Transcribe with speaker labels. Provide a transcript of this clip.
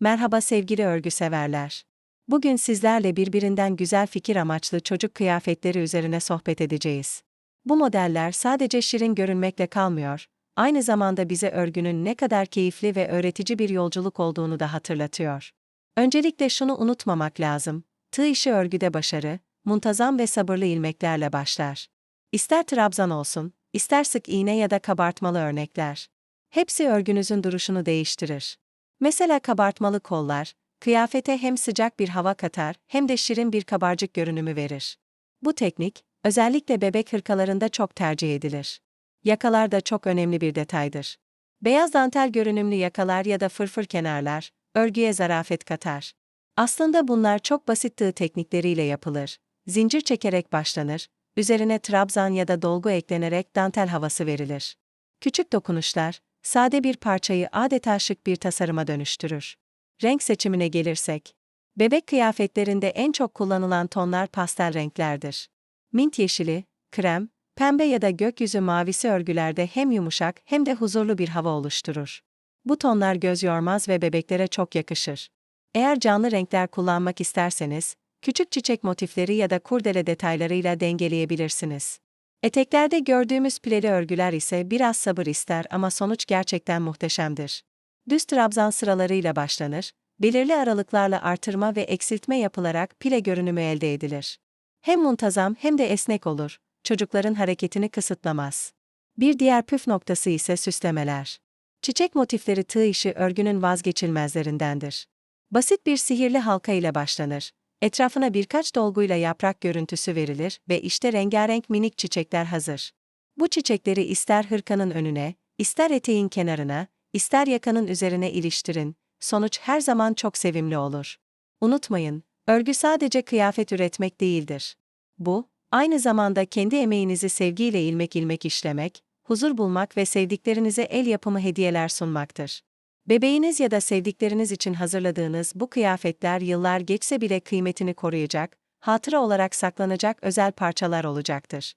Speaker 1: Merhaba sevgili örgü severler. Bugün sizlerle birbirinden güzel fikir amaçlı çocuk kıyafetleri üzerine sohbet edeceğiz. Bu modeller sadece şirin görünmekle kalmıyor, aynı zamanda bize örgünün ne kadar keyifli ve öğretici bir yolculuk olduğunu da hatırlatıyor. Öncelikle şunu unutmamak lazım, tığ işi örgüde başarı, muntazam ve sabırlı ilmeklerle başlar. İster trabzan olsun, ister sık iğne ya da kabartmalı örnekler. Hepsi örgünüzün duruşunu değiştirir. Mesela kabartmalı kollar, kıyafete hem sıcak bir hava katar hem de şirin bir kabarcık görünümü verir. Bu teknik, özellikle bebek hırkalarında çok tercih edilir. Yakalar da çok önemli bir detaydır. Beyaz dantel görünümlü yakalar ya da fırfır kenarlar, örgüye zarafet katar. Aslında bunlar çok basit tığ teknikleriyle yapılır. Zincir çekerek başlanır, üzerine trabzan ya da dolgu eklenerek dantel havası verilir. Küçük dokunuşlar, sade bir parçayı adeta şık bir tasarıma dönüştürür. Renk seçimine gelirsek, bebek kıyafetlerinde en çok kullanılan tonlar pastel renklerdir. Mint yeşili, krem, pembe ya da gökyüzü mavisi örgülerde hem yumuşak hem de huzurlu bir hava oluşturur. Bu tonlar göz yormaz ve bebeklere çok yakışır. Eğer canlı renkler kullanmak isterseniz, küçük çiçek motifleri ya da kurdele detaylarıyla dengeleyebilirsiniz. Eteklerde gördüğümüz pileli örgüler ise biraz sabır ister ama sonuç gerçekten muhteşemdir. Düz trabzan sıralarıyla başlanır, belirli aralıklarla artırma ve eksiltme yapılarak pile görünümü elde edilir. Hem muntazam hem de esnek olur, çocukların hareketini kısıtlamaz. Bir diğer püf noktası ise süslemeler. Çiçek motifleri tığ işi örgünün vazgeçilmezlerindendir. Basit bir sihirli halka ile başlanır. Etrafına birkaç dolguyla yaprak görüntüsü verilir ve işte rengarenk minik çiçekler hazır. Bu çiçekleri ister hırkanın önüne, ister eteğin kenarına, ister yakanın üzerine iliştirin, sonuç her zaman çok sevimli olur. Unutmayın, örgü sadece kıyafet üretmek değildir. Bu, aynı zamanda kendi emeğinizi sevgiyle ilmek ilmek işlemek, huzur bulmak ve sevdiklerinize el yapımı hediyeler sunmaktır. Bebeğiniz ya da sevdikleriniz için hazırladığınız bu kıyafetler yıllar geçse bile kıymetini koruyacak, hatıra olarak saklanacak özel parçalar olacaktır.